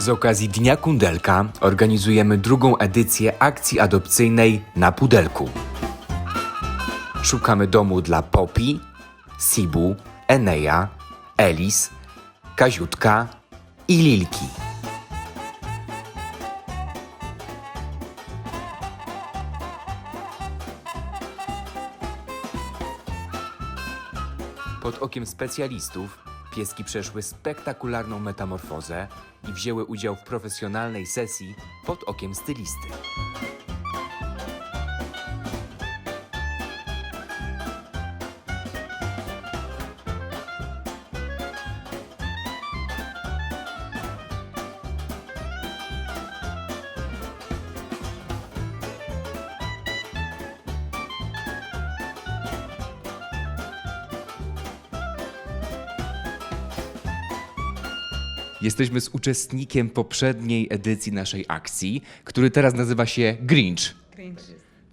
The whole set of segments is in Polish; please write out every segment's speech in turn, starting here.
Z okazji Dnia Kundelka organizujemy drugą edycję akcji adopcyjnej na Pudelku. Szukamy domu dla Poppy, Sibu, Eneja, Elis, Kaziutka i Lilki. Pod okiem specjalistów pieski przeszły spektakularną metamorfozę i wzięły udział w profesjonalnej sesji pod okiem stylisty. Jesteśmy z uczestnikiem poprzedniej edycji naszej akcji, który teraz nazywa się Grinch. Cringe.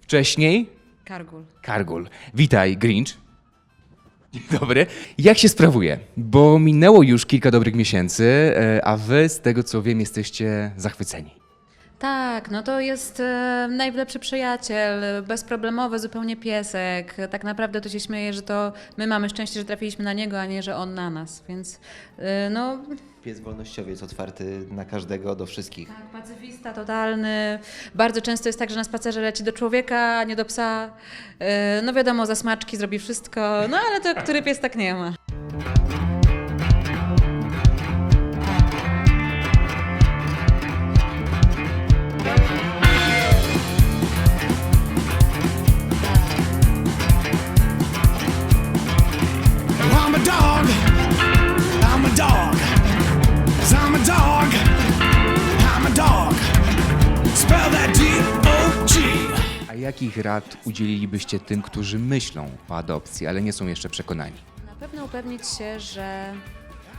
Wcześniej Kargul. Kargul. Witaj, Grinch. Dzień dobry. Jak się sprawuje? Bo minęło już kilka dobrych miesięcy, e, a wy, z tego co wiem, jesteście zachwyceni. Tak, no to jest e, najlepszy przyjaciel, bezproblemowy zupełnie piesek. Tak naprawdę to się śmieje, że to my mamy szczęście, że trafiliśmy na niego, a nie, że on na nas. Więc e, no, Pies wolnościowiec otwarty na każdego, do wszystkich. tak, pacyfista totalny. Bardzo często jest tak, że na spacerze leci do człowieka, a nie do psa. E, no wiadomo, za smaczki zrobi wszystko, no ale to który pies tak nie ma. Jakich rad udzielilibyście tym, którzy myślą o adopcji, ale nie są jeszcze przekonani? Na pewno upewnić się, że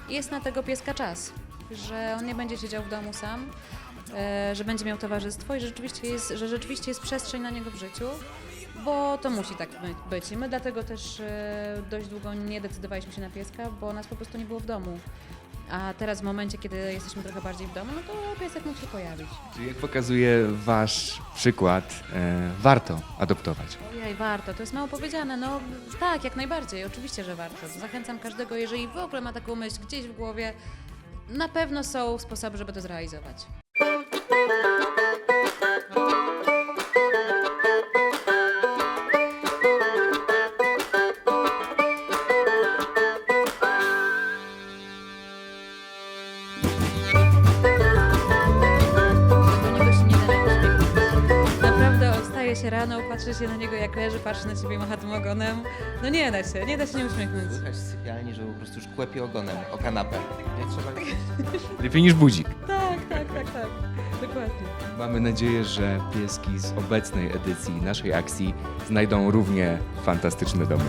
jest na tego pieska czas, że on nie będzie siedział w domu sam, e, że będzie miał towarzystwo i że rzeczywiście jest, że rzeczywiście jest przestrzeń na niego w życiu, bo to musi tak by- być. I my dlatego też e, dość długo nie decydowaliśmy się na pieska, bo nas po prostu nie było w domu. A teraz w momencie, kiedy jesteśmy trochę bardziej w domu, no to piesek mógł się pojawić. Czyli jak pokazuje wasz przykład, e, warto adoptować. Ojej, warto, to jest mało powiedziane. No tak, jak najbardziej, oczywiście, że warto. Zachęcam każdego, jeżeli w ogóle ma taką myśl gdzieś w głowie, na pewno są sposoby, żeby to zrealizować. Się rano, patrzy się na niego jak leży, patrzy na ciebie, macha tym ogonem. No nie da się, nie da się nie uśmiechnąć. Słychać z sypialni, że po prostu już kłepie ogonem o kanapę. Nie trzeba Lepiej niż budzik. Tak, tak, tak, tak. Dokładnie. Mamy nadzieję, że pieski z obecnej edycji naszej akcji znajdą równie fantastyczne domy.